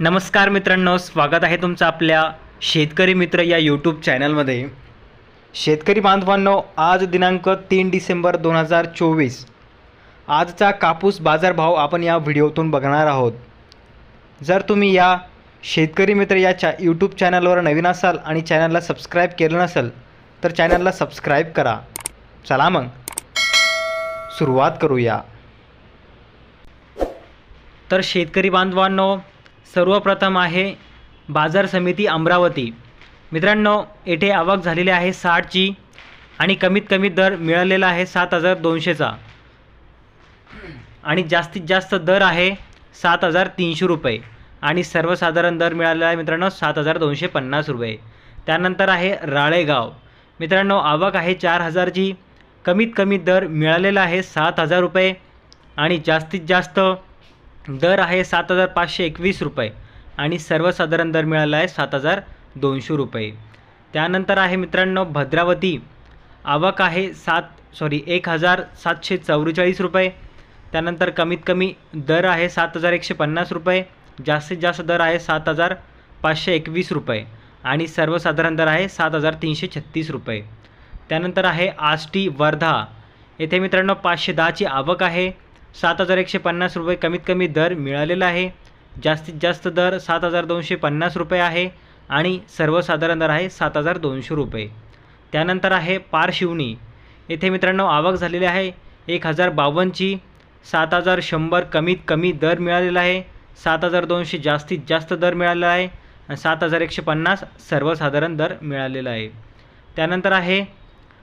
नमस्कार मित्रांनो स्वागत आहे तुमचं आपल्या शेतकरी मित्र या यूट्यूब चॅनलमध्ये शेतकरी बांधवांनो आज दिनांक तीन डिसेंबर दोन हजार चोवीस. आजचा कापूस बाजारभाव आपण या व्हिडिओतून बघणार आहोत. जर तुम्ही या शेतकरी मित्र या चा यूट्यूब चॅनलवर नवीन असाल आणि चॅनलला सबस्क्राईब केलं नसेल तर चॅनलला सबस्क्राईब करा. चला मग. सुरुवात करूया. तर शेतकरी बांधवांनो सर्वप्रथम आहे बाजार समिती अमरावती. मित्रांनो येथे आवक झालेली आहे साठची आणि कमीत कमी दर मिळालेला आहे सात हजार दोनशेचा. आणि जास्तीत जास्त दर आहे सात हजार तीनशे रुपये. आणि सर्वसाधारण दर मिळालेला आहे मित्रांनो सात हजार दोनशे पन्नास रुपये. त्यानंतर आहे राळेगाव. मित्रांनो आवक आहे चार हजारची. कमीत कमी दर मिळालेला आहे सात हजार रुपये. आणि जास्तीत जास्त दर आहे सात हजार पाचशे एकवीस रुपये आणि सर्वसाधारण दर मिळाला आहे सात हजार दोनशे रुपये. त्यानंतर आहे मित्रांनो भद्रावती. आवक आहे सात सॉरी एक हजार सातशे चौवेचाळीस रुपये. त्यानंतर कमीत कमी दर आहे सात हजार एकशे पन्नास रुपये. जास्तीत जास्त दर आहे सात हजार पाचशे एकवीस रुपये आणि सर्वसाधारण दर आहे सात हजार तीनशे छत्तीस रुपये. त्यानंतर आहे आष्टी वर्धा. येथे मित्रांनो पाचशे दहाची आवक आहे. सात हजार एकशे पन्नास रुपये कमीत कमी दर मिळालेला आहे. जास्तीत जास्त दर सात हजार दोनशे पन्नास रुपये आहे आणि सर्वसाधारण दर आहे सात हजार दोनशे रुपये. त्यानंतर आहे पारशिवनी येथे मित्रांनो आवक झालेली आहे एक हजार बावन्नची. सात हजार शंभर कमीत कमी दर मिळालेला आहे. सात हजार दोनशे जास्तीत जास्त दर मिळालेला आहे आणि सात हजार एकशे पन्नास सर्वसाधारण दर मिळालेला आहे. त्यानंतर आहे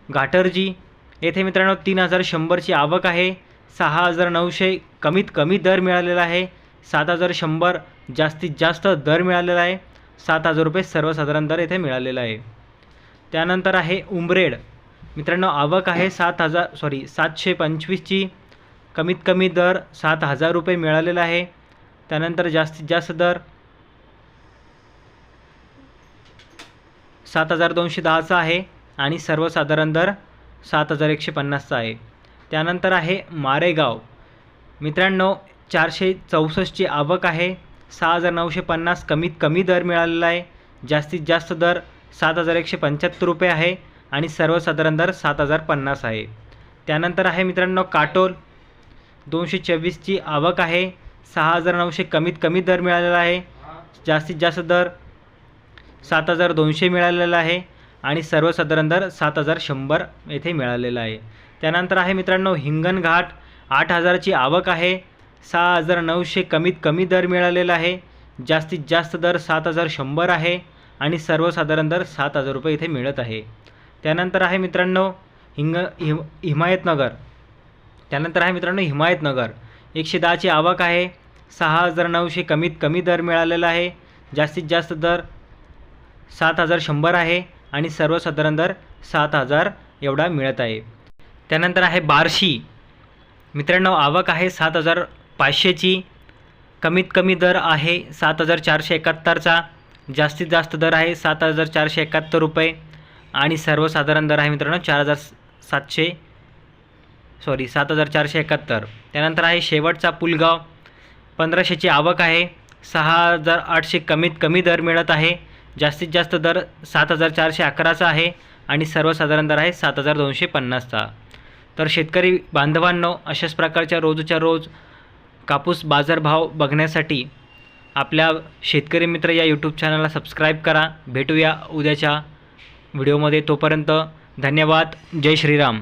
घाटरजी. येथे मित्रांनो तीन हजार शंभरची आवक आहे. सहा हजार नऊशे कमीत कमी दर मिळालेला आहे. सात हजार शंभर जास्तीत जास्त दर मिळालेला आहे. सात हजार रुपये सर्वसाधारण दर येथे मिळालेला आहे. त्यानंतर आहे उमरेड. मित्रांनो आवक आहे सात हजार सॉरी सातशे पंचवीसची. कमीत कमी दर सात हजार रुपये मिळालेला आहे. त्यानंतर जास्तीत जास्त दर सात हजार दोनशे दहाचा आहे आणि सर्वसाधारण दर सात हजार एकशे पन्नासचा आहे. त्यानंतर आहे मारेगाव. मित्रांनो चारशे चौसष्टची आवक आहे. सहा हजार नऊशे पन्नास कमीत कमी दर मिळालेला आहे. जास्तीत जास्त दर सात हजार एकशे पंच्याहत्तर रुपये आहे आणि सर्वसाधारण दर सात हजार पन्नास आहे. त्यानंतर आहे मित्रांनो काटोल. दोनशे चोवीसची आवक आहे. सहा हजार नऊशे कमीत कमी दर मिळालेला आहे. जास्तीत जास्त दर सात हजार दोनशे मिळालेला आहे आणि सर्वसाधारण दर सात हजार शंभर येथे मिळालेला आहे. त्यानंतर आहे मित्रांनो हिंगणघाट आठ हजाराची आवक आहे. सहा हजार नऊशे कमीत कमी दर मिळालेला आहे. जास्तीत जास्त दर सात हजार शंभर आहे आणि सर्वसाधारण दर सात हजार रुपये इथे मिळत आहे. त्यानंतर आहे मित्रांनो हिंग हिम हिमायतनगर. त्यानंतर आहे मित्रांनो हिमायतनगर. एकशे दहाची आवक आहे. सहा हजार नऊशे कमीत कमी दर मिळालेला आहे. जास्तीत जास्त दर सात हजार शंभर आहे आणि सर्वसाधारण दर सात हजार एवढा मिळत आहे. त्यानंतर आहे बार्शी. मित्रांनो आवक आहे सात हजार पाचशेची. कमीत कमी दर आहे सात हजार चारशे एकाहत्तरचा. जास्तीत जास्त दर आहे सात हजार चारशे एकाहत्तर रुपये. आणि सर्वसाधारण दर आहे मित्रांनो चार हजार सातशे सॉरी सात हजार चारशे एकाहत्तर. त्यानंतर आहे शेवटचा पुलगाव. पंधराशेची आवक आहे. सहा हजार आठशे कमीत कमी दर मिळत आहे. जास्तीत जास्त दर सात हजार चारशे अकराचा आहे. आणि सर्वसाधारण दर आहे सात हजार दोनशे पन्नासचा. तर शेतकरी बांधवांनो अशाच प्रकारच्या रोजच्या रोज कापूस बाजारभाव बघण्यासाठी आपल्या शेतकरी मित्र या यूट्यूब चॅनलला सबस्क्राईब करा. भेटूया उद्याच्या व्हिडिओमध्ये तोपर्यंत धन्यवाद. जय श्रीराम.